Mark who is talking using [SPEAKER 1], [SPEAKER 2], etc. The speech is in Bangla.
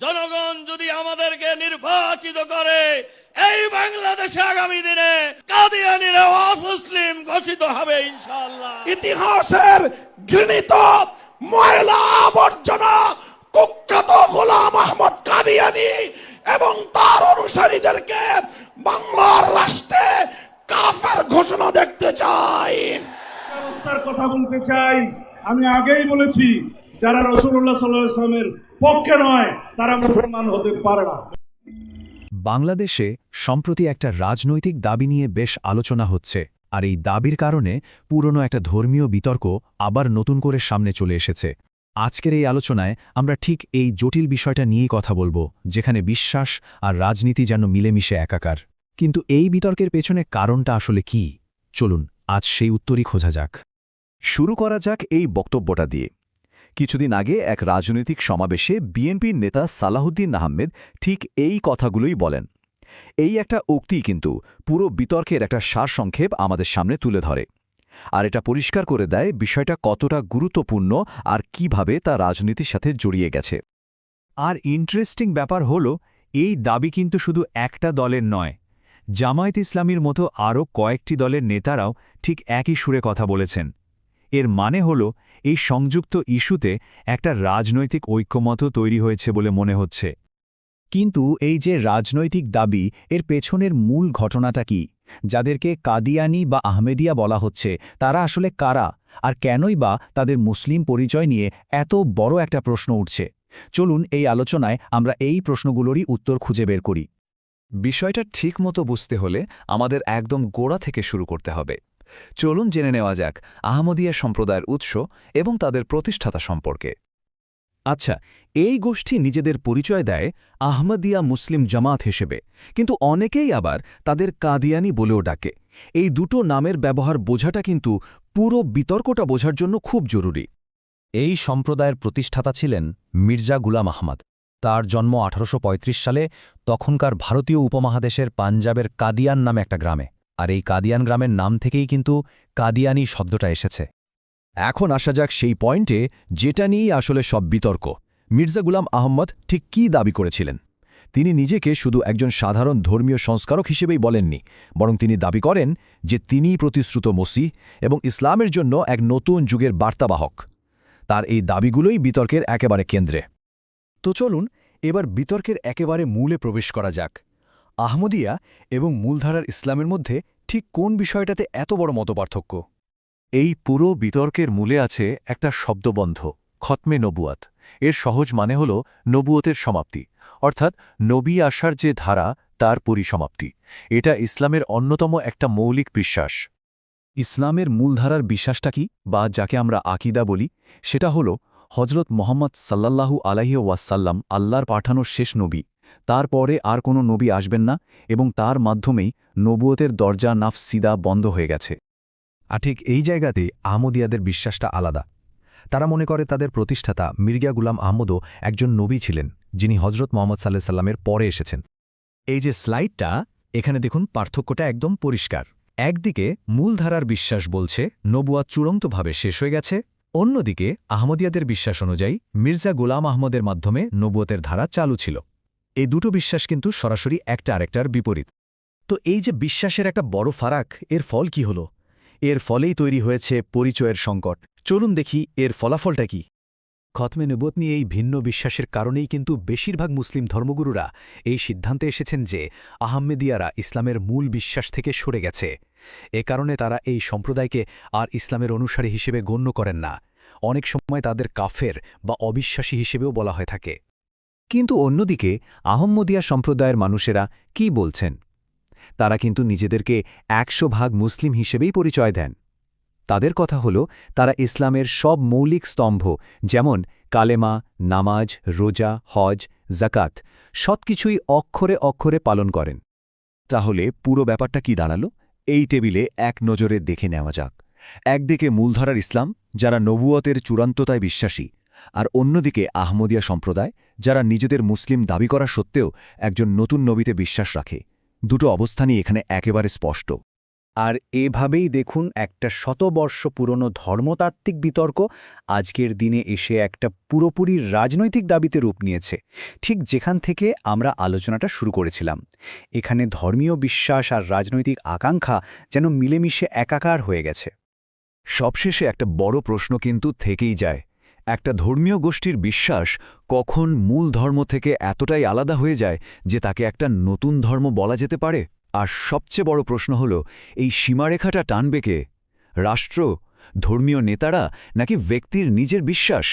[SPEAKER 1] জনগণ যদি আমাদেরকে নির্বাচিত করে এই বাংলাদেশে আগামী দিনে কাদিয়ানিরা অমুসলিম ঘোষিত হবে ইনশাআল্লাহ।
[SPEAKER 2] ইতিহাসের ঘৃণিত ময়লা আবর্জনা কুখ্যাত গোলাম আহমদ কাদিয়ানি এবং তার অনুসারীদেরকে বাংলার রাষ্ট্রে কাফের ঘোষণা দেখতে চাই।
[SPEAKER 3] ব্যবস্থার কথা বলতে চাই। আমি আগেই বলেছি যারা রসুল্লাহ সাল্লাহ ইসলামের পক্ষে নয়, তারা মুসলমান হতে পারে না।
[SPEAKER 4] বাংলাদেশে সম্প্রতি একটা রাজনৈতিক দাবি নিয়ে বেশ আলোচনা হচ্ছে, আর এই দাবির কারণে পুরনো একটা ধর্মীয় বিতর্ক আবার নতুন করে সামনে চলে এসেছে। আজকের এই আলোচনায় আমরা ঠিক এই জটিল বিষয়টা নিয়েই কথা বলব, যেখানে বিশ্বাস আর রাজনীতি যেন মিলেমিশে একাকার। কিন্তু এই বিতর্কের পেছনে কারণটা আসলে কি? চলুন, আজ সেই উত্তরই খোঁজা যাক।
[SPEAKER 5] শুরু করা যাক এই বক্তব্যটা দিয়ে। কিছুদিন আগে এক রাজনৈতিক সমাবেশে বিএনপির নেতা সালাহুদ্দিন আহমেদ ঠিক এই কথাগুলোই বলেন। এই একটা উক্তি কিন্তু পুরো বিতর্কের একটা সারসংক্ষেপ আমাদের সামনে তুলে ধরে। আর এটা পরিষ্কার করে দেয় বিষয়টা কতটা গুরুত্বপূর্ণ আর কীভাবে তা রাজনীতির সাথে জড়িয়ে গেছে।
[SPEAKER 4] আর ইন্টারেস্টিং ব্যাপার হল, এই দাবি কিন্তু শুধু একটা দলের নয়, জামায়াত ইসলামীর মতো আরও কয়েকটি দলের নেতারাও ঠিক একই সুরে কথা বলেছেন। এর মানে হল, এই সংযুক্ত ইস্যুতে একটা রাজনৈতিক ঐক্যমত তৈরি হয়েছে বলে মনে হচ্ছে। কিন্তু এই যে রাজনৈতিক দাবি, এর পেছনের মূল ঘটনাটা কি? যাদেরকে কাদিয়ানি বা আহমেদিয়া বলা হচ্ছে, তারা আসলে কারা? আর কেনই বা তাদের মুসলিম পরিচয় নিয়ে এত বড় একটা প্রশ্ন উঠছে? চলুন এই আলোচনায় আমরা এই প্রশ্নগুলোরই উত্তর খুঁজে বের করি।
[SPEAKER 5] বিষয়টা ঠিকমতো বুঝতে হলে আমাদের একদম গোড়া থেকে শুরু করতে হবে। চলুন জেনে নেওয়া যাক আহমদিয়া সম্প্রদায়ের উৎস এবং তাদের প্রতিষ্ঠাতা সম্পর্কে।
[SPEAKER 4] আচ্ছা এই গোষ্ঠী নিজেদের পরিচয় দেয় আহমদিয়া মুসলিম জামাত হিসেবে, কিন্তু অনেকেই আবার তাদের কাদিয়ানি বলেও ডাকে। এই দুটো নামের ব্যবহার বোঝাটা কিন্তু পুরো বিতর্কটা বোঝার জন্য খুব জরুরি। এই সম্প্রদায়ের প্রতিষ্ঠাতা ছিলেন মির্জা গুলাম আহমদ। তার জন্ম আঠারোশ পঁয়ত্রিশ সালে তখনকার ভারতীয় উপমহাদেশের পাঞ্জাবের কাদিয়ান নামে একটা গ্রামে। আর এই কাদিয়ান গ্রামের নাম থেকেই কিন্তু কাদিয়ানি শব্দটা এসেছে। এখন আসা যাক সেই পয়েন্টে যেটা নিয়েই আসলে সব বিতর্ক। মির্জা গুলাম আহম্মদ ঠিক কী দাবি করেছিলেন? তিনি নিজেকে শুধু একজন সাধারণ ধর্মীয় সংস্কারক হিসেবেই বলেননি, বরং তিনি দাবি করেন যে তিনিই প্রতিশ্রুত মসিহ এবং ইসলামের জন্য এক নতুন যুগের বার্তাবাহক। তার এই দাবিগুলোই বিতর্কের একেবারে কেন্দ্রে। তো চলুন, এবার বিতর্কের একেবারে মূলে প্রবেশ করা যাক। আহমদিয়া এবং মূলধারার ইসলামের মধ্যে ঠিক কোন বিষয়টাতে এত বড় মতপার্থক্য? এই পুরো বিতর্কের মূলে আছে একটা শব্দবন্ধ, খতমে নবুয়াত। এর সহজ মানে হল নবুয়তের সমাপ্তি, অর্থাৎ নবী আসার যে ধারা, তার পরিসমাপ্তি। এটা ইসলামের অন্যতম একটা মৌলিক বিশ্বাস। ইসলামের মূলধারার বিশ্বাসটা কি, বা যাকে আমরা আকিদা বলি, সেটা হল হজরত মোহাম্মদ সাল্লাল্লাহু আলাইহি ওয়াসাল্লাম আল্লাহর পাঠানো শেষ নবী। তারপরে আর কোনো নবী আসবেন না এবং তার মাধ্যমেই নবুয়তের দরজা নাফ সিদা বন্ধ হয়ে গেছে। আর ঠিক এই জায়গাতে আহমদিয়াদের বিশ্বাসটা আলাদা। তারা মনে করে তাদের প্রতিষ্ঠাতা মির্গা গুলাম আহমদও একজন নবী ছিলেন, যিনি হজরত মোহাম্মদ সাল্লাহ সাল্লামের পরে এসেছেন। এই যে স্লাইডটা, এখানে দেখুন পার্থক্যটা একদম পরিষ্কার। একদিকে মূলধারার বিশ্বাস বলছে নবুয়া চূড়ান্তভাবে শেষ হয়ে গেছে। অন্যদিকে আহমদিয়াদের বিশ্বাস অনুযায়ী মির্জা গোলাম আহমদের মাধ্যমে নবুয়তের ধারা চালু ছিল। এই দুটো বিশ্বাস কিন্তু সরাসরি একটা আরেকটার বিপরীত। তো এই যে বিশ্বাসের একটা বড় ফারাক, এর ফল কি হল? এর ফলেই তৈরি হয়েছে পরিচয়ের সংকট। চলুন দেখি এর ফলাফলটা কি। খতমে নবত নিয়ে এই ভিন্ন বিশ্বাসের কারণেই কিন্তু বেশিরভাগ মুসলিম ধর্মগুরুরা এই সিদ্ধান্তে এসেছেন যে আহমেদিয়ারা ইসলামের মূল বিশ্বাস থেকে সরে গেছে। এ কারণে তারা এই সম্প্রদায়কে আর ইসলামের অনুসারী হিসেবে গণ্য করেন না। অনেক সময় তাদের কাফের বা অবিশ্বাসী হিসেবেও বলা হয়ে থাকে। কিন্তু অন্যদিকে আহম্মদিয়া সম্প্রদায়ের মানুষেরা কি বলছেন? তারা কিন্তু নিজেদেরকে একশো ভাগ মুসলিম হিসেবেই পরিচয় দেন। তাদের কথা হল, তারা ইসলামের সব মৌলিক স্তম্ভ, যেমন কালেমা, নামাজ, রোজা, হজ জাকাত সবকিছুই অক্ষরে অক্ষরে পালন করেন। তাহলে পুরো ব্যাপারটা কি দাঁড়াল? এই টেবিলে এক নজরে দেখে নেওয়া যাক। একদিকে মূলধারার ইসলাম, যারা নবুয়তের চূড়ান্ততায় বিশ্বাসী আর অন্যদিকে আহমদিয়া সম্প্রদায়, যারা নিজেদের মুসলিম দাবি করা সত্ত্বেও একজন নতুন নবীতে বিশ্বাস রাখে। দুটো অবস্থানই এখানে একেবারে স্পষ্ট। আর এভাবেই দেখুন একটা শতবর্ষ পুরনো ধর্মতাত্ত্বিক বিতর্ক আজকের দিনে এসে একটা পুরোপুরি রাজনৈতিক দাবিতে রূপ নিয়েছে। ঠিক যেখান থেকে আমরা আলোচনাটা শুরু করেছিলাম। এখানে ধর্মীয় বিশ্বাস আর রাজনৈতিক আকাঙ্ক্ষা যেন মিলেমিশে একাকার হয়ে গেছে।
[SPEAKER 6] সবশেষে একটা বড় প্রশ্ন কিন্তু থেকেই যায়। একটা ধর্মীয় গোষ্ঠীর বিশ্বাস কখন মূল ধর্ম থেকে এতটাই আলাদা হয়ে যায় যে তাকে একটা নতুন ধর্ম বলা যেতে পারে? আর সবচেয়ে বড় প্রশ্ন হল, এই সীমারেখাটা টানবে কে? রাষ্ট্র, ধর্মীয় নেতারা, নাকি ব্যক্তির নিজের বিশ্বাস?